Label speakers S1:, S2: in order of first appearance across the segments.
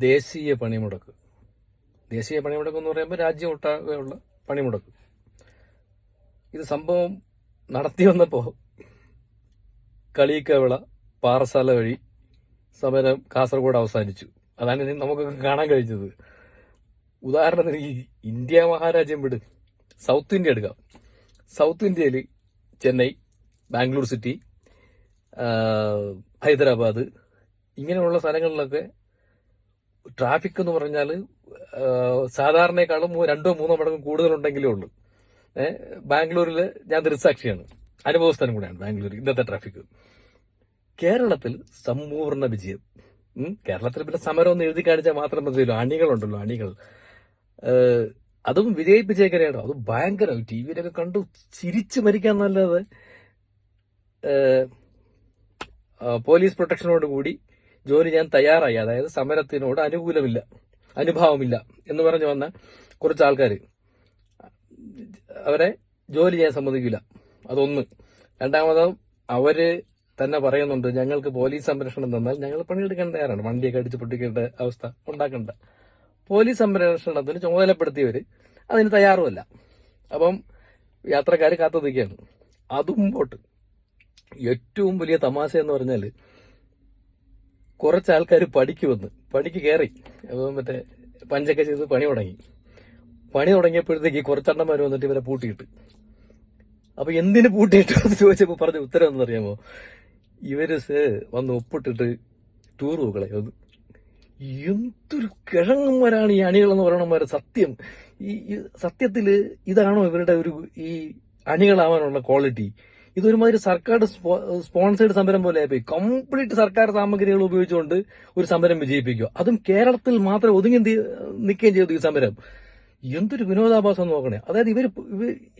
S1: ദേശീയ പണിമുടക്ക്. ദേശീയ പണിമുടക്ക് എന്ന് പറയുമ്പോൾ രാജ്യം ഒട്ടാകെയുള്ള പണിമുടക്ക്. ഇത് സംഭവം നടത്തി വന്നപ്പോ കളിക്കവിള പാറശാല വഴി സമരം കാസർഗോഡ് അവസാനിച്ചു. അതാണ് ഇനി നമുക്കൊക്കെ കാണാൻ കഴിഞ്ഞത്. ഉദാഹരണത്തിന് ഈ ഇന്ത്യ മഹാരാജ്യം വിട് സൗത്ത് ഇന്ത്യ എടുക്കാം. സൗത്ത് ഇന്ത്യയിൽ ചെന്നൈ ബാംഗ്ലൂർ സിറ്റി ഹൈദരാബാദ് ഇങ്ങനെയുള്ള സ്ഥലങ്ങളിലൊക്കെ ട്രാഫിക് എന്ന് പറഞ്ഞാൽ സാധാരണയെക്കാളും രണ്ടോ മൂന്നോ മടങ്ങ് കൂടുതലുണ്ടെങ്കിലേ ഉള്ളൂ. ബാംഗ്ലൂരിൽ ഞാൻ ദൃസാക്ഷിയാണ് അനുഭവസ്ഥാനം കൂടെയാണ് ബാംഗ്ലൂർ ഇന്നത്തെ ട്രാഫിക്. കേരളത്തിൽ സമ്പൂർണ വിജയം. കേരളത്തിൽ പിന്നെ സമരം ഒന്ന് എഴുതി കാണിച്ചാൽ മാത്രം മതിയല്ലോ. അണികളുണ്ടല്ലോ അണികൾ. അതും വിജയിപ്പിച്ചേക്കനെയാണോ അത് ഭയങ്കര ടി വിയിലൊക്കെ കണ്ടു ചിരിച്ചു മരിക്കാൻ നല്ലത്. പോലീസ് പ്രൊട്ടക്ഷനോട് കൂടി ജോലി ചെയ്യാൻ തയ്യാറായി. അതായത് സമരത്തിനോട് അനുകൂലമില്ല അനുഭാവമില്ല എന്ന് പറഞ്ഞു വന്ന കുറച്ച് ആൾക്കാർ അവരെ ജോലി ചെയ്യാൻ സമ്മതിക്കില്ല. അതൊന്ന്. രണ്ടാമത് അവർ തന്നെ പറയുന്നുണ്ട് ഞങ്ങൾക്ക് പോലീസ് സംരക്ഷണം തന്നാൽ ഞങ്ങൾ പണിയെടുക്കാൻ തയ്യാറാണ്. വണ്ടിയൊക്കെ അടിച്ച് പൊട്ടിക്കേണ്ട അവസ്ഥ ഉണ്ടാക്കണ്ട. പോലീസ് സംരക്ഷണത്തിന് ചുമതലപ്പെടുത്തിയവര് അതിന് തയ്യാറുമല്ല. അപ്പം യാത്രക്കാർ കാത്തു നിൽക്കുകയാണ്. അതും പോട്ട്. ഏറ്റവും വലിയ തമാശ എന്ന് പറഞ്ഞാൽ കുറച്ച് ആൾക്കാർ പണിക്ക് വന്ന് പണിക്ക് കയറി മറ്റേ പഞ്ചൊക്കെ ചെയ്ത് പണി തുടങ്ങി. പണി തുടങ്ങിയപ്പോഴത്തേക്ക് കുറച്ചെണ്ണന്മാർ വന്നിട്ട് ഇവരെ പൂട്ടിയിട്ട്. അപ്പൊ എന്തിന് പൂട്ടിയിട്ട് എന്ന് ചോദിച്ചപ്പോ പറഞ്ഞ ഉത്തരം എന്നറിയാമോ ഇവർ വന്ന് ഒപ്പിട്ടിട്ട് ടൂർ പോകളെ ഒന്ന് എന്തൊരു കിഴങ്ങന്മാരാണ് ഈ അണികളെന്ന് പറയണമാര് സത്യം. ഈ സത്യത്തിൽ ഇതാണോ ഇവരുടെ ഒരു ഈ അണികളാവാനുള്ള ക്വാളിറ്റി ഇതൊരുമാതിരി സർക്കാർ സ്പോൺസേഡ് സമരം പോലെ ആയിപ്പോയി. കംപ്ലീറ്റ് സർക്കാർ സാമഗ്രികൾ ഉപയോഗിച്ചുകൊണ്ട് ഒരു സമരം വിജയിപ്പിക്കുക. അതും കേരളത്തിൽ മാത്രം ഒതുങ്ങി നിൽക്കുകയും ചെയ്തു ഈ സമരം. എന്തൊരു വിനോദാഭാസം നോക്കണേ. അതായത് ഇവർ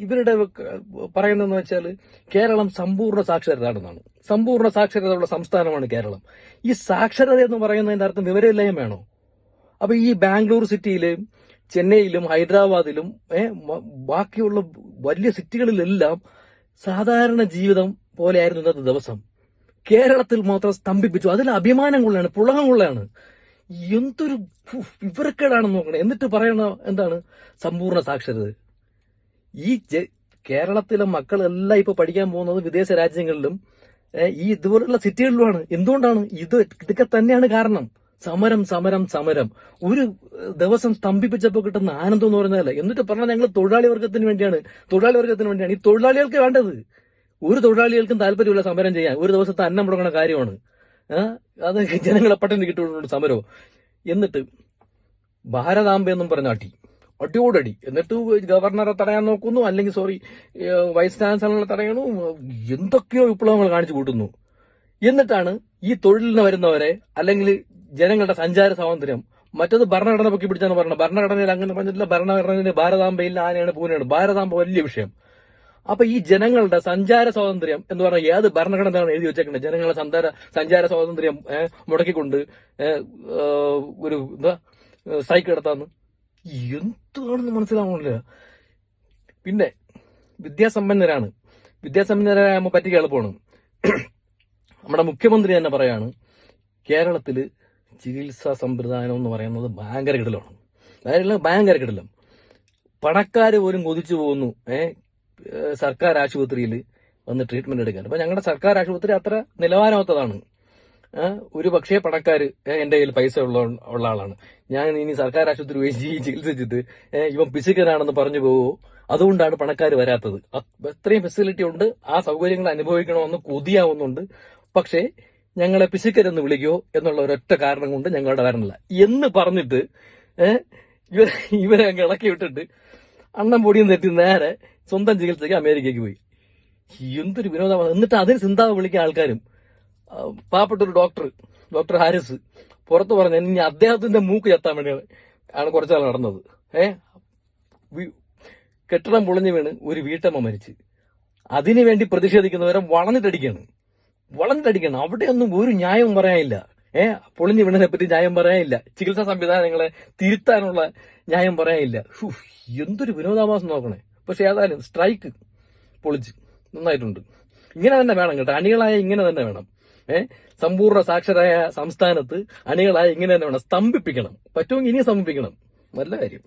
S1: ഇവരുടെ പറയുന്നതെന്ന് വെച്ചാൽ കേരളം സമ്പൂർണ സാക്ഷരതാണെന്നാണ്. സമ്പൂർണ സാക്ഷരതയുള്ള സംസ്ഥാനമാണ് കേരളം. ഈ സാക്ഷരത എന്ന് പറയുന്നതിന്റെ അർത്ഥം വിവരമില്ലായ്മയാണോ അപ്പൊ ഈ ബാംഗ്ലൂർ സിറ്റിയിലും ചെന്നൈയിലും ഹൈദരാബാദിലും ബാക്കിയുള്ള വലിയ സിറ്റികളിലെല്ലാം സാധാരണ ജീവിതം പോലെയായിരുന്നു ഇന്നത്തെ ദിവസം. കേരളത്തിൽ മാത്രം സ്തംഭിപ്പിച്ചു. അതിൽ അഭിമാനം കൊള്ളയാണ് പുളകം കൊള്ളയാണ് എന്തൊരു വിവരക്കേടാണെന്ന് നോക്കണേ. എന്നിട്ട് പറയണ എന്താണ് സമ്പൂർണ സാക്ഷരത? ഈ കേരളത്തിലെ മക്കളെല്ലാം ഇപ്പൊ പഠിക്കാൻ പോകുന്നത് വിദേശ രാജ്യങ്ങളിലും ഈ ഇതുപോലുള്ള സിറ്റികളിലുമാണ്. എന്തുകൊണ്ടാണ് ഇത് ഇതൊക്കെ തന്നെയാണ് കാരണം? സമരം സമരം സമരം. ഒരു ദിവസം സ്തംഭിപ്പിച്ചപ്പോൾ കിട്ടുന്ന ആനന്ദം എന്ന് പറഞ്ഞാൽ എന്നിട്ട് പറഞ്ഞാൽ ഞങ്ങൾ തൊഴിലാളി വർഗത്തിന് വേണ്ടിയാണ്. തൊഴിലാളി വർഗത്തിന് വേണ്ടിയാണ് ഈ തൊഴിലാളികൾക്ക് വേണ്ടത്. ഒരു തൊഴിലാളികൾക്കും താല്പര്യമില്ല സമരം ചെയ്യാൻ. ഒരു ദിവസത്തെ അന്നം മുടങ്ങുന്ന കാര്യമാണ്. അത് ജനങ്ങളെ പട്ടിണി കിട്ടുകൊണ്ട് സമരവും എന്നിട്ട് ഭാരതാംബ എന്നും പറഞ്ഞ അടി. അടിയോടടി. എന്നിട്ട് ഗവർണറെ തടയാൻ നോക്കുന്നു. അല്ലെങ്കിൽ സോറി വൈസ് ചാൻസലറെ തടയണു. എന്തൊക്കെയോ വിപ്ലവങ്ങൾ കാണിച്ചു കൂട്ടുന്നു. എന്നിട്ടാണ് ഈ തൊഴിലിന് വരുന്നവരെ അല്ലെങ്കിൽ ജനങ്ങളുടെ സഞ്ചാര സ്വാതന്ത്ര്യം. മറ്റത് ഭരണഘടന പൊക്കി പിടിച്ചാണ് പറഞ്ഞത് ഭരണഘടനയിൽ അങ്ങനെ പറഞ്ഞിട്ടില്ല. ഭരണഘടനയിൽ ഭാരതാംബയിൽ ആനയാണ് പൂനെയാണ്. ഭാരതാംബ വലിയ വിഷയം. അപ്പൊ ഈ ജനങ്ങളുടെ സഞ്ചാര സ്വാതന്ത്ര്യം എന്ന് പറഞ്ഞാൽ ഏത് ഭരണഘടനയാണ് എഴുതി വെച്ചേക്കുന്നത്? ജനങ്ങളുടെ സഞ്ചാര സഞ്ചാര സ്വാതന്ത്ര്യം മുടക്കിക്കൊണ്ട് ഒരു എന്താ സ്ട്രൈക്ക് നടത്താന്ന്? എന്താണെന്ന് മനസ്സിലാവണില്ല. പിന്നെ വിദ്യാസമ്പന്നരാണ്. വിദ്യാസമ്പന്നരാകുമ്പോൾ പറ്റിക്ക് എളുപ്പമാണ്. നമ്മുടെ മുഖ്യമന്ത്രി തന്നെ പറയാണ് കേരളത്തിൽ ചികിത്സാ സമ്പ്രദായം എന്ന് പറയുന്നത് ഭയങ്കര കിടലാണ്. അതായത് ഭയങ്കര കിടലം പണക്കാർ പോലും കൊതിച്ചു പോകുന്നു സർക്കാർ ആശുപത്രിയിൽ വന്ന് ട്രീറ്റ്മെന്റ് എടുക്കാൻ. അപ്പൊ ഞങ്ങളുടെ സർക്കാർ ആശുപത്രി അത്ര നിലവാരമാത്തതാണ്. ഒരു പക്ഷേ പണക്കാർ എന്റെ കയ്യിൽ പൈസ ഉള്ള ഉള്ള ആളാണ്. ഞാൻ ഇനി സർക്കാർ ആശുപത്രി പോയി ചികിത്സിച്ചിട്ട് ഇവൻ പിശുക്കനാണെന്ന് പറഞ്ഞു പോവോ? അതുകൊണ്ടാണ് പണക്കാർ വരാത്തത്. അത് അത്രയും ഫെസിലിറ്റി ഉണ്ട് ആ സൗകര്യങ്ങൾ അനുഭവിക്കണമെന്ന് കൊതിയാവുന്നുണ്ട്. പക്ഷേ ഞങ്ങളെ പിശുക്കരെന്ന് വിളിക്കോ എന്നുള്ള ഒരൊറ്റ കാരണം കൊണ്ട് ഞങ്ങളുടെ വരണില്ല. എന്ന് പറഞ്ഞിട്ട് ഏഹ് ഇവരെ ഇവരെ അങ്ങ് ഇളക്കി വിട്ടിട്ട് അണ്ണം പൊടിയും തെറ്റി നേരെ സ്വന്തം ചികിത്സയ്ക്ക് അമേരിക്കയ്ക്ക് പോയി. എന്തൊരു വിനോദമാണ്. എന്നിട്ട് അതിന് ചിന്താവ് വിളിക്കുന്ന ആൾക്കാരും പാവപ്പെട്ടൊരു ഡോക്ടർ ഡോക്ടർ ഹാരിസ് പുറത്ത് പറഞ്ഞ ഇനി അദ്ദേഹത്തിന്റെ മൂക്ക് ചെത്താൻ വേണ്ടിയാണ് ആണ് കുറച്ചാൾ നടന്നത്. ഏ കെട്ടിടം പൊളിഞ്ഞു വീണ് ഒരു വീട്ടമ്മ മരിച്ച്. അതിനു വേണ്ടി പ്രതിഷേധിക്കുന്നവരെ വളഞ്ഞിട്ടടിക്കാണ് വളഞ്ഞിട്ടടിക്കാണ് അവിടെയൊന്നും ഒരു ന്യായവും പറയാനില്ല. ഏ പൊളിഞ്ഞു വീണതിനെ പറ്റി ന്യായം പറയാനില്ല. ചികിത്സാ സംവിധാനങ്ങളെ തിരുത്താനുള്ള ന്യായം പറയാനില്ല. എന്തൊരു വിനോദാഭാസം നോക്കണേ. പക്ഷെ ഏതായാലും സ്ട്രൈക്ക് പൊളിച്ച് നന്നായിട്ടുണ്ട്. ഇങ്ങനെ തന്നെ വേണം കേട്ടോ. അണികളായ ഇങ്ങനെ തന്നെ വേണം. ഏഹ് സമ്പൂർണ സാക്ഷരായ സംസ്ഥാനത്ത് അണികളായ ഇങ്ങനെ തന്നെ വേണം. സ്തംഭിപ്പിക്കണം. പറ്റുമെങ്കിൽ ഇനിയും സ്തംഭിപ്പിക്കണം. നല്ല കാര്യം.